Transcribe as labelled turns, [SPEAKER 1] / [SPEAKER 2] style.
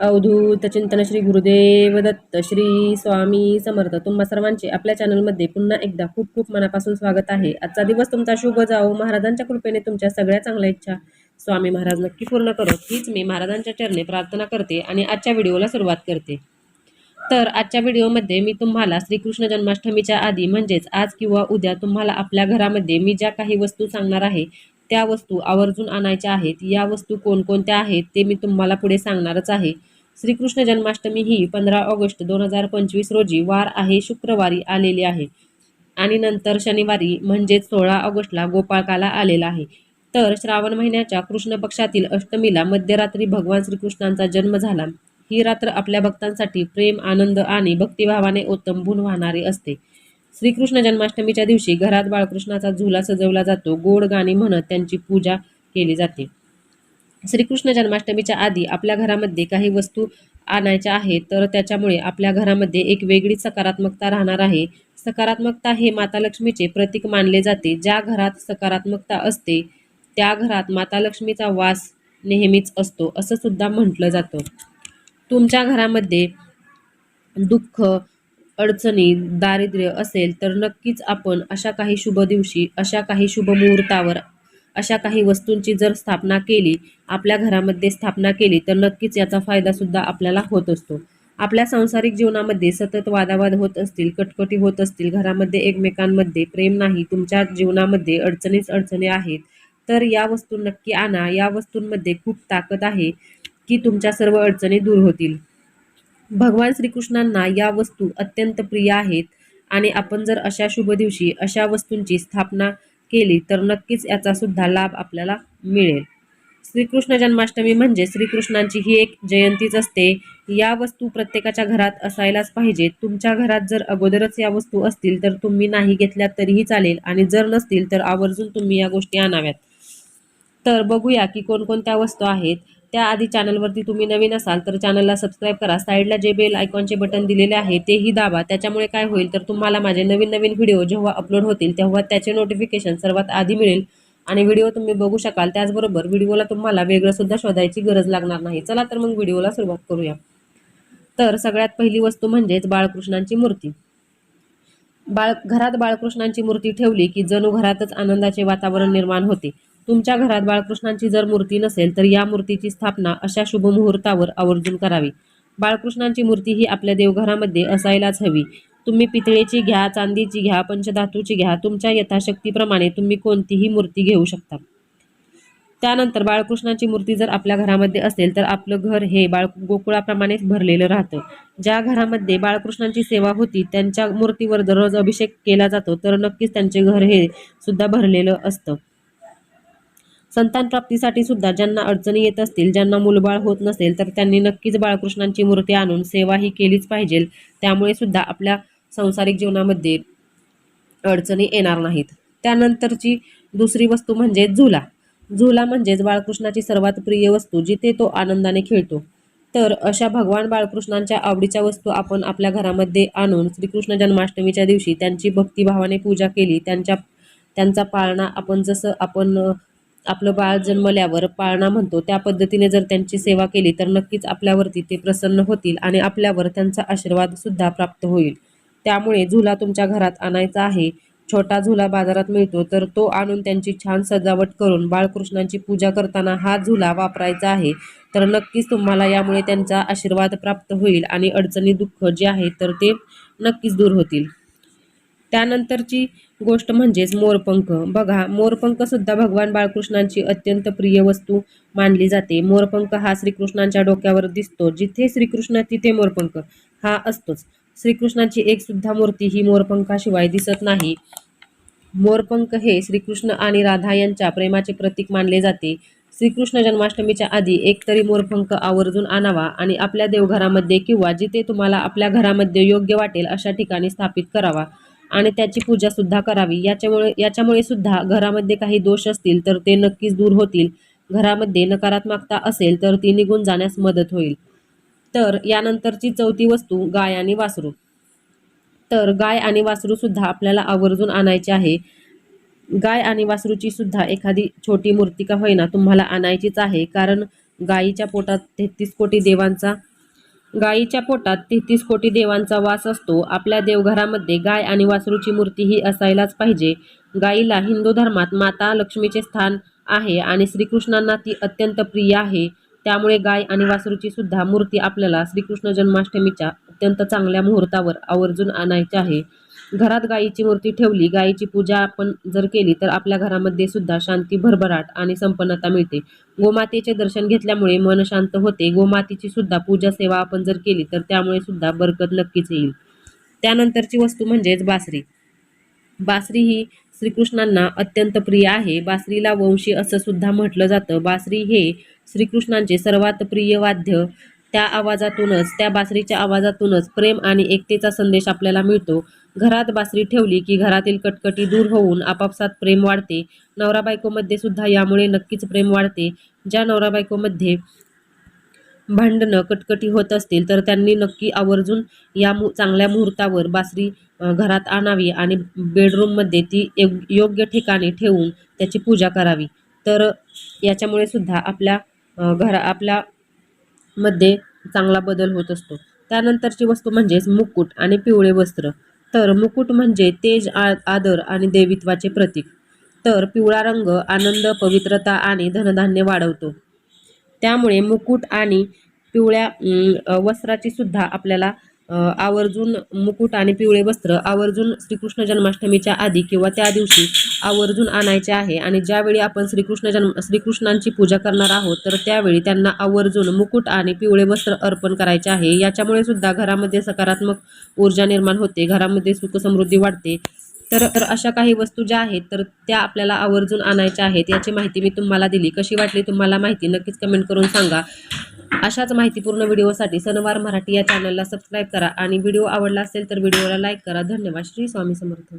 [SPEAKER 1] अवधूत चिंतन श्री गुरुदेव दत्त श्री स्वामी समर्थ तुम्हा सर्वांचे आपल्या चॅनलमध्ये पुन्हा एकदा खूप खूप मनापासून स्वागत आहे. आजचा दिवस तुमचा शुभ जाओ महाराजांच्या कृपेने तुमच्या सगळ्या चांगल्या इच्छा स्वामी महाराज नक्की पूर्ण करो. हीच मी महाराजांच्या चरणे प्रार्थना करते आणि आजच्या व्हिडिओला सुरुवात करते. तर आजच्या व्हिडिओमध्ये मी तुम्हाला श्रीकृष्ण जन्माष्टमीच्या आधी म्हणजेच आज किंवा उद्या तुम्हाला आपल्या घरामध्ये मी ज्या काही वस्तू सांगणार आहे त्या वस्तू आवर्जून आणायच्या आहेत. या वस्तू कोणकोणत्या आहेत ते मी तुम्हाला पुढे सांगणारच आहे. श्रीकृष्ण जन्माष्टमी ही पंधरा ऑगस्ट दोन हजार पंचवीस रोजी वार आहे शुक्रवारी आलेली आहे. आणि नंतर शनिवारी म्हणजेच सोळा ऑगस्टला गोपाळकाला आलेला आहे. तर श्रावण महिन्याच्या कृष्ण पक्षातील अष्टमीला मध्यरात्री भगवान श्रीकृष्णांचा जन्म झाला. ही रात्र आपल्या भक्तांसाठी प्रेम आनंद आणि भक्तिभावाने ओतंबून वाहणारी असते. श्रीकृष्ण जन्माष्टमीच्या दिवशी घरात बाळकृष्णाचा झुला सजवला जातो. गोड गाणी म्हणत त्यांची पूजा केली जाते. श्रीकृष्ण जन्माष्टमीच्या आधी आपल्या घरामध्ये काही वस्तू आणायच्या आहेत तर त्याच्यामुळे आपल्या घरामध्ये एक वेगळी सकारात्मकता राहणार आहे. सकारात्मकता हे माता लक्ष्मीचे प्रतीक मानले जाते. ज्या घरात सकारात्मकता असते त्या घरात माता लक्ष्मीचा वास नेहमीच असतो असं सुद्धा म्हटलं जातं. तुमच्या घरामध्ये दुःख अडचणी दारिद्र्य असेल तर नक्कीच आपण अशा काही शुभ दिवशी अशा काही शुभ मुहूर्तावर अशा काही वस्तूंची जर स्थापना केली आपल्या घरामध्ये स्थापना केली तर नक्कीच याचा फायदा सुद्धा आपल्याला होत असतो. आपल्या सांसारिक जीवनामध्ये सतत वादावाद होत असतील कटकटी होत असतील घरामध्ये एकमेकांमध्ये प्रेम नाही तुमच्या जीवनामध्ये अडचणीच अडचणी आहेत तर या वस्तू नक्की आणा. या वस्तूंमध्ये खूप ताकद आहे की तुमच्या सर्व अडचणी दूर होतील. भगवान श्रीकृष्णांना या वस्तू अत्यंत प्रिय आहेत आणि आपण जर अशा शुभ दिवशी अशा वस्तूंची स्थापना केली तर नक्कीच याचा सुद्धा लाभ आपल्याला मिळेल. श्रीकृष्ण जन्माष्टमी म्हणजे श्रीकृष्णांची ही एक जयंतीच असते. या वस्तू प्रत्येकाच्या घरात असायलाच पाहिजे. तुमच्या घरात जर अगोदरच या वस्तू असतील तर तुम्ही नाही घेतल्या तरीही चालेल. आणि जर नसतील तर आवर्जून तुम्ही या गोष्टी आणाव्यात. तर बघूया की कोणकोणत्या वस्तू आहेत. त्याआधी चॅनलवरती तुम्ही नवीन असाल तर चॅनलला सबस्क्राईब करा. साईडला जे बेल आयकॉनचे बटन दिलेले आहे तेही दाबा. त्याच्यामुळे काय होईल तर तुम्हाला माझे नवीन नवीन व्हिडिओ जेव्हा अपलोड होतील तेव्हा त्याचे नोटिफिकेशन सर्वात आधी मिळेल. आणि व्हिडिओ तुम्ही बघू शकाल. त्याचबरोबर व्हिडिओला तुम्हाला वेगळं सुद्धा शोधायची गरज लागणार नाही. चला तर मग व्हिडिओला सुरुवात करूया. तर सगळ्यात पहिली वस्तू म्हणजेच बाळकृष्णांची मूर्ती. बाळ घरात बाळकृष्णांची मूर्ती ठेवली की जणू घरातच आनंदाचे वातावरण निर्माण होते. तुमच्या घरात बाळकृष्णांची जर मूर्ती नसेल तर या मूर्तीची स्थापना अशा शुभ मुहूर्तावर आवर्जून करावी. बाळकृष्णांची मूर्ती ही आपल्या देवघरामध्ये असायलाच हवी. तुम्ही पितळेची घ्या चांदीची घ्या पंचधातूची घ्या तुमच्या यथाशक्तीप्रमाणे तुम्ही कोणतीही मूर्ती घेऊ शकता. त्यानंतर बाळकृष्णाची मूर्ती जर आपल्या घरामध्ये असेल तर आपलं घर हे बाळ गोकुळाप्रमाणेच भरलेलं राहतं. ज्या घरामध्ये बाळकृष्णांची सेवा होती त्यांच्या मूर्तीवर दररोज अभिषेक केला जातो तर नक्कीच त्यांचे घर हे सुद्धा भरलेलं असतं. संतान प्राप्तीसाठी सुद्धा ज्यांना अडचणी येत असतील ज्यांना मुलबाळ होत नसेल तर त्यांनी नक्कीच बाळकृष्णांची मूर्ती आणून सेवा ही केलीच पाहिजे. त्यामुळे सुद्धा आपल्या संसारिक जीवनामध्ये अडचणी येणार नाहीत. त्यानंतरची दुसरी वस्तू म्हणजे झुला. झुला म्हणजेच बाळकृष्णाची सर्वात प्रिय वस्तू जिथे तो आनंदाने खेळतो. तर अशा भगवान बाळकृष्णांच्या आवडीच्या वस्तू आपण आपल्या घरामध्ये आणून श्रीकृष्ण जन्माष्टमीच्या दिवशी त्यांची भक्तिभावाने पूजा केली त्यांच्या त्यांचा पाळणा आपण जसं आपण आपलं बाळ जन्मल्यावर पाळणा म्हणतो त्या पद्धतीने जर त्यांची सेवा केली तर नक्कीच आपल्यावरती ते प्रसन्न होतील आणि आपल्यावर त्यांचा आशीर्वाद सुद्धा प्राप्त होईल. त्यामुळे झुला तुमच्या घरात आणायचा आहे. छोटा झुला बाजारात मिळतो तर तो आणून त्यांची छान सजावट करून बाळकृष्णांची पूजा करताना हा झुला वापरायचा आहे. तर नक्कीच तुम्हाला यामुळे त्यांचा आशीर्वाद प्राप्त होईल आणि अडचणी दुःख जे आहे तर ते नक्कीच दूर होतील. त्यानंतरची गोष्ट म्हणजेच मोरपंख. बघा मोरपंख सुद्धा भगवान बाळकृष्णांची अत्यंत प्रिय वस्तू मानली जाते. मोरपंख हा श्रीकृष्णांच्या डोक्यावर दिसतो. जिथे श्रीकृष्ण तिथे मोरपंख हा असतोच. श्रीकृष्णाची एक सुद्धा मूर्ती ही मोरपंखाशिवाय दिसत नाही. मोरपंख हे श्रीकृष्ण आणि राधा यांच्या प्रेमाचे प्रतीक मानले जाते. श्रीकृष्ण जन्माष्टमीच्या आधी एक तरी मोरपंख आवर्जून आणावा आणि आपल्या देवघरामध्ये किंवा जिथे तुम्हाला आपल्या घरामध्ये योग्य वाटेल अशा ठिकाणी स्थापित करावा. आणि त्याची पूजा सुद्धा करावी. याच्यामुळे याच्यामुळे सुद्धा घरामध्ये काही दोष असतील तर ते नक्कीच दूर होतील. घरामध्ये नकारात्मकता असेल तर ती निघून जाण्यास मदत होईल. तर यानंतरची चौथी वस्तू गाय आणि वासरू. तर गाय आणि वासरू सुद्धा आपल्याला आवर्जून आणायचे आहे. गाय आणि वासरूची सुद्धा एखादी छोटी मूर्ती का होईना तुम्हाला आणायचीच आहे. कारण गायीच्या पोटात तेहतीस कोटी देवांचा गायीच्या पोटात तेहतीस कोटी देवांचा वास असतो. आपल्या देवघरामध्ये गाय आणि वासरूची मूर्ती ही असायलाच पाहिजे. गायीला हिंदू धर्मात माता लक्ष्मीचे स्थान आहे आणि श्रीकृष्णांना ती अत्यंत प्रिय आहे. त्यामुळे गाय आणि वासरूची सुद्धा मूर्ती आपल्याला श्रीकृष्ण जन्माष्टमीच्या अत्यंत चांगल्या मुहूर्तावर आवर्जून आणायची आहे. घरात गायीची मूर्ती ठेवली गायीची पूजा आपण जर केली तर आपल्या घरामध्ये सुद्धा शांती भरभराट आणि संपन्नता मिळते. गोमातेचे दर्शन घेतल्यामुळे मन शांत होते. गोमातेची सुद्धा पूजा सेवा आपण जर केली तर त्यामुळे सुद्धा बरकत नक्कीच येईल. त्यानंतरची वस्तू म्हणजेच बासरी. बासरी ही श्रीकृष्णांना अत्यंत प्रिय आहे. बासरीला वंशी असं सुद्धा म्हटलं जातं. बासरी हे श्रीकृष्णांचे सर्वात प्रिय वाद्य त्या आवाजातूनच त्या बासरीच्या आवाजातूनच प्रेम आणि एकतेचा संदेश आपल्याला मिळतो. घरात बासरी ठेवली की घरातील कटकटी दूर होऊन आपापसात प्रेम वाढते. नवरा बायकोमध्ये सुद्धा यामुळे नक्कीच प्रेम वाढते. ज्या नवरा बायकोमध्ये भांडणं कटकटी होत असतील तर त्यांनी नक्की आवर्जून या मु चांगल्या मुहूर्तावर बासरी घरात आणावी आणि बेडरूममध्ये ती योग- योग्य ठिकाणी ठेवून त्याची पूजा करावी. तर याच्यामुळे सुद्धा आपल्या घरा आपल्या मध्ये चांगला बदल होत असतो. त्यानंतरची वस्तू म्हणजेच मुकुट आणि पिवळे वस्त्र. तर मुकुट म्हणजे तेज आ आदर आणि देवित्वाचे प्रतीक. तर पिवळा रंग आनंद पवित्रता आणि धनधान्य वाढवतो. त्यामुळे मुकुट आणि पिवळ्या वस्त्राची सुद्धा आपल्याला आवर्जून मुकुट आणि पिवळे वस्त्र आवर्जून श्रीकृष्ण जन्माष्टमीच्या आधी किंवा त्या दिवशी आवर्जून आणायचे आहे. आणि ज्यावेळी आपण श्रीकृष्ण जन्म श्रीकृष्णांची पूजा करणार आहोत तर त्यावेळी त्यांना आवर्जून मुकुट आणि पिवळे वस्त्र अर्पण करायचे आहे. याच्यामुळे सुद्धा घरामध्ये सकारात्मक ऊर्जा निर्माण होते घरामध्ये सुखसमृद्धी वाढते. तर तर अशा काही वस्तू ज्या आहेत तर त्या आपल्याला आवर्जून आणायच्या आहेत याची माहिती मी तुम्हाला दिली. कशी वाटली तुम्हाला माहिती नक्कीच कमेंट करून सांगा. अशाच माहितीपूर्ण व्हिडिओसाठी सणवार मराठी या चॅनलला सबस्क्राईब करा. आणि व्हिडिओ आवडला असेल तर व्हिडिओला लाईक करा. धन्यवाद. श्री स्वामी समर्थ.